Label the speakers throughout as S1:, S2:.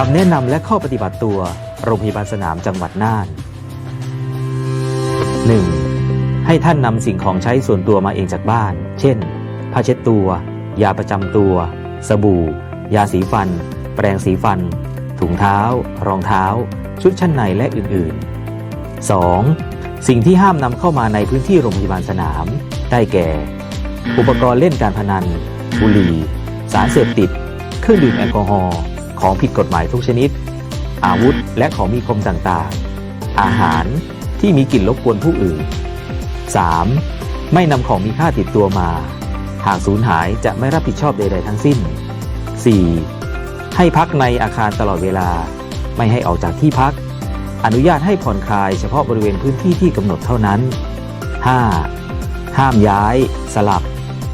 S1: คำแนะนำและข้อปฏิบัติตัว โรงพยาบาลสนามจังหวัดน่าน 1. ให้ท่านนำสิ่งของใช้ส่วนตัวมาเองจากบ้าน เช่น ผ้าเช็ดตัว ยาประจำตัว สบู่ ยาสีฟัน แปรงสีฟัน ถุงเท้า รองเท้า ชุดชั้นในและอื่นๆ 2. สิ่งที่ห้ามนำเข้ามาในพื้นที่โรงพยาบาลสนาม ได้แก่ อุปกรณ์เล่นการพนัน บุหรี่ สารเสพติด เครื่องดื่มแอลกอฮอล์ ของผิดกฎหมายทุกชนิด อาวุธและของมีคมต่างๆ อาหารที่มีกลิ่นรบกวนผู้อื่น 3. ไม่นำของมีค่าติดตัวมา หากสูญหายจะไม่รับผิดชอบใด ๆ ทั้งสิ้น 4. ให้พักในอาคารตลอดเวลา ไม่ให้ออกจากที่พัก อนุญาตให้ผ่อนคลายเฉพาะบริเวณพื้นที่ที่กำหนดเท่านั้น 5. ห้ามย้าย สลับ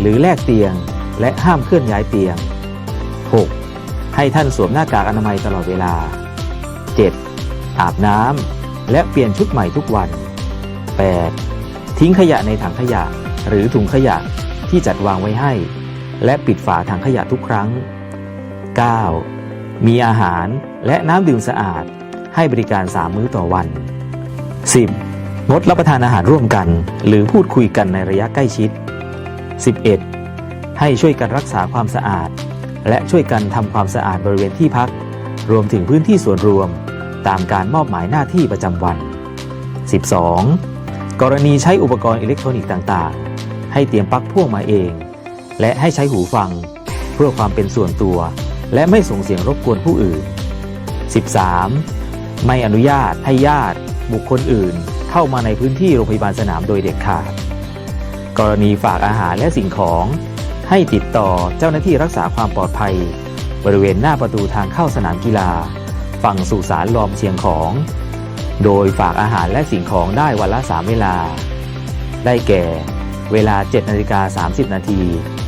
S1: หรือแลกเตียง และห้ามเคลื่อนย้ายเตียง 6. ให้ท่านสวมหน้ากากอนามัยตลอดเวลา 7. อาบน้ำและเปลี่ยนชุดใหม่ทุกวัน 8. ทิ้งขยะในถังขยะ หรือถุงขยะที่จัดวางไว้ให้ และปิดฝาถังขยะทุกครั้ง 9. มีอาหารและน้ำดื่มสะอาด ให้บริการ 3 มื้อต่อวัน 10. งดรับประทานอาหารร่วมกัน หรือพูดคุยกันในระยะใกล้ชิด 11. ให้ช่วยกันรักษาความสะอาด และช่วยกันทำความสะอาดบริเวณที่พัก รวมถึงพื้นที่ส่วนรวม ตามการมอบหมายหน้าที่ประจำวัน 12. กรณีใช้อุปกรณ์อิเล็กทรอนิกส์ต่างๆ ให้เตรียมปลั๊กพ่วงมาเอง และให้ใช้หูฟัง เพื่อความเป็นส่วนตัว และไม่ส่งเสียงรบกวนผู้อื่น 13. ไม่อนุญาตให้ญาติ บุคคลอื่น เข้ามาในพื้นที่โรงพยาบาลสนามโดยเด็ดขาด กรณีฝากอาหารและสิ่งของ ให้ติดต่อเจ้าหน้าที่รักษาความปลอดภัย บริเวณหน้าประตูทางเข้าสนามกีฬา ฝั่งสุสานลอมเชียงของ โดยฝากอาหารและสิ่งของได้วันละ 3 เวลา ได้แก่ เวลา 7นาฬิกา30 นาที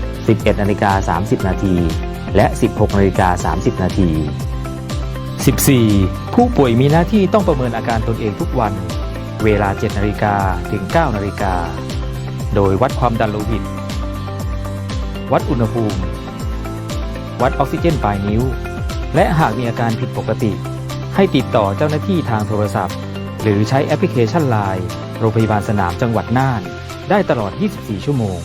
S1: 11นาฬิกา30 นาที และ 16นาฬิกา30 นาที 14. ผู้ป่วยมีหน้าที่ต้องประเมินอาการตนเองทุกวัน เวลา 7 นาฬิกาถึง 9 นาฬิกา โดยวัดความดันโลหิต วัดอุณหภูมิ วัดออกซิเจนปลายนิ้ว และหากมีอาการผิดปกติ ให้ติดต่อเจ้าหน้าที่ทางโทรศัพท์ หรือใช้แอปพลิเคชัน Line โรงพยาบาลสนามจังหวัดน่าน ได้ตลอด 24 ชั่วโมง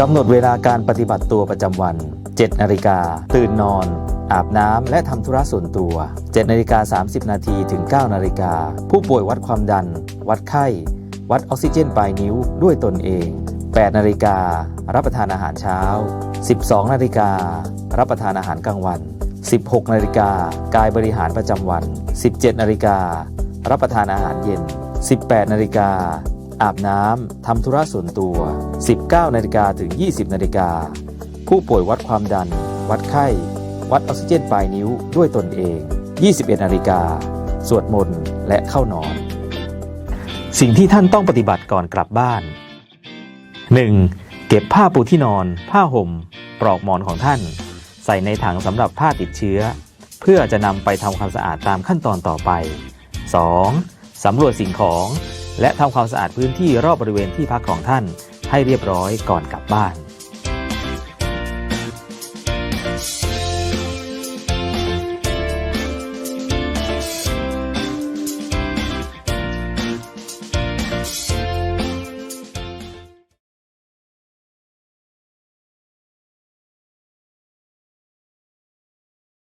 S1: กำหนดเวลาการปฏิบัติตัวประจำวัน 7 นาฬิกา ตื่นนอน อาบน้ำและทำธุระส่วนตัว 7 นาฬิกา 30 นาทีถึง 9 นาฬิกา ผู้ป่วยวัดความดัน วัดไข้ วัดออกซิเจนปลายนิ้วด้วยตนเอง 8 นาฬิการับประทานอาหารเช้า 12 นาฬิการับประทานอาหารกลางวัน 16 นาฬิกากายบริหารประจำวัน 17 นาฬิการับประทานอาหารเย็น 18 นาฬิกาอาบน้ำทำธุระส่วนตัว 19 นาฬิกาถึง 20 นาฬิกาผู้ป่วยวัดความดัน วัดไข้ วัดออกซิเจนปลายนิ้วด้วยตนเอง 21 นาฬิกาสวดมนต์และเข้านอน สิ่งที่ท่านต้องปฏิบัติก่อนกลับบ้าน 1. เก็บผ้าปูที่นอน ผ้าห่ม ปลอกหมอนของท่าน ใส่ในถังสำหรับผ้าติดเชื้อ เพื่อจะนำไปทำความสะอาดตามขั้นตอนต่อไป 2. สำรวจสิ่งของ และทำความสะอาดพื้นที่รอบบริเวณที่พักของท่าน ให้เรียบร้อยก่อนกลับบ้าน